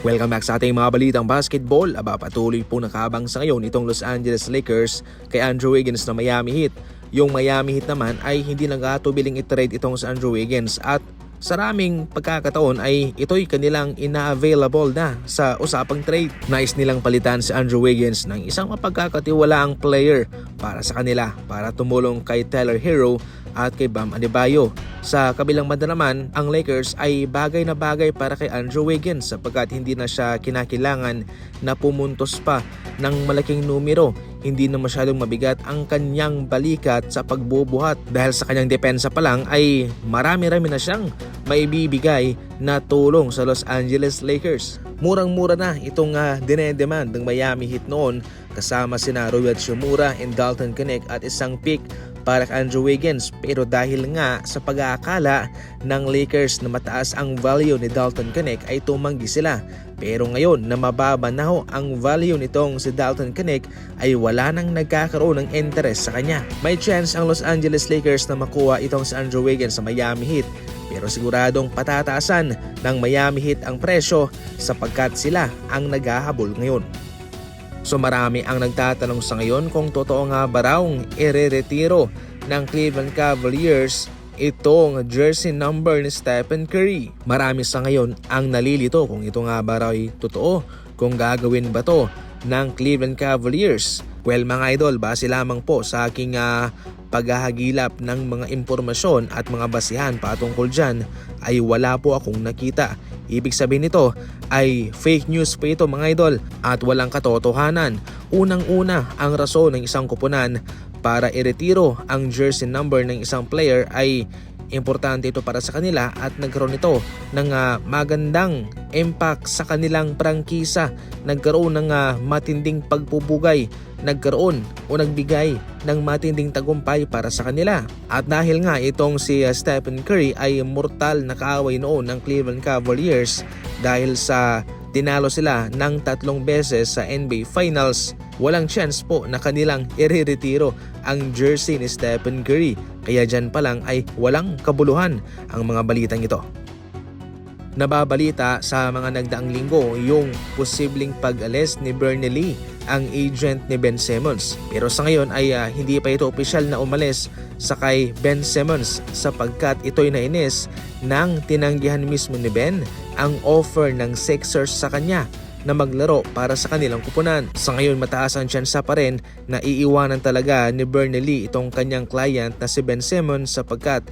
Welcome back sa ating mga balitang basketball. Aba, patuloy po nakabang sa ngayon itong Los Angeles Lakers kay Andrew Wiggins na Miami Heat. Yung Miami Heat naman ay hindi nagatubiling i-trade itong si Andrew Wiggins at sa raming pagkakataon ay ito'y kanilang ina-available na sa usapang trade. Nais nilang palitan si Andrew Wiggins ng isang mapagkakatiwalaang player para sa kanila para tumulong kay Tyler Hero at kay Bam Adebayo. Sa kabilang banda naman, ang Lakers ay bagay na bagay para kay Andrew Wiggins sapagkat hindi na siya kinakailangan na pumuntos pa ng malaking numero. Hindi na masyadong mabigat ang kanyang balikat sa pagbubuhat dahil sa kanyang depensa pa lang ay marami-rami na siyang maibibigay na tulong sa Los Angeles Lakers. Murang-mura na itong uh, dinedemand ng Miami Heat noon kasama sina Rui Shimura and Dalton Connect at isang pick para kay Andrew Wiggins pero dahil nga sa pag-aakala ng Lakers na mataas ang value ni Dalton Connect ay tumanggi sila. Pero ngayon na mababa na ho ang value nitong si Dalton Connect ay wala nang nagkakaroon ng interest sa kanya. May chance ang Los Angeles Lakers na makuha itong si Andrew Wiggins sa Miami Heat pero siguradong patataasan ng Miami Heat ang presyo sapagkat sila ang naghahabol ngayon. So marami ang nagtatanong sa ngayon kung totoo nga ba raw ire-retiro ng Cleveland Cavaliers itong jersey number ni Stephen Curry. Marami sa ngayon ang nalilito kung ito nga ba raw totoo, kung gagawin ba to ng Cleveland Cavaliers. Well mga idol, base lamang po sa aking uh, paghahagilap ng mga impormasyon at mga basihan patungkol dyan ay wala po akong nakita. Ibig sabihin nito ay fake news po ito mga idol at walang katotohanan. Unang-una ang rason ng isang kupunan para iretiro ang jersey number ng isang player ay Importante ito para sa kanila at nagkaroon ito ng uh, magandang impact sa kanilang prangkisa. Nagkaroon ng uh, matinding pagpupugay, nagkaroon o nagbigay ng matinding tagumpay para sa kanila. At dahil nga itong si uh, Stephen Curry ay mortal na kaaway noon ng Cleveland Cavaliers dahil sa Tinalo sila ng tatlong beses sa NBA Finals. Walang chance po na kanilang ireretiro ang jersey ni Stephen Curry. Kaya dyan pa lang ay walang kabuluhan ang mga balitang ito. Nababalita sa mga nagdaang linggo yung posibleng pag-alis ni Bernie Lee, ang agent ni Ben Simmons. Pero sa ngayon ay uh, hindi pa ito opisyal na umalis sa kay Ben Simmons sapagkat ito'y nainis nang tinanggihan mismo ni Ben ang offer ng Sixers sa kanya na maglaro para sa kanilang kupunan. Sa ngayon mataas ang tsansa pa rin na iiwanan talaga ni Bernie Lee itong kanyang client na si Ben Simmons sapagkat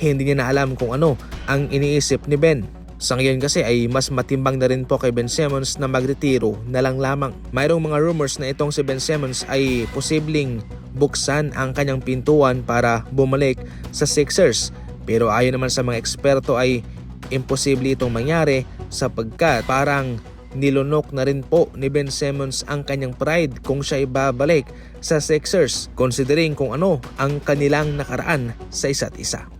hindi niya na alam kung ano ang iniisip ni Ben. Sa ngayon kasi ay mas matimbang na rin po kay Ben Simmons na magretiro na lang lamang. Mayroong mga rumors na itong si Ben Simmons ay posibleng buksan ang kanyang pintuan para bumalik sa Sixers. Pero ayon naman sa mga eksperto ay imposible itong mangyari sapagkat parang nilunok na rin po ni Ben Simmons ang kanyang pride kung siya ibabalik sa Sixers considering kung ano ang kanilang nakaraan sa isa't isa.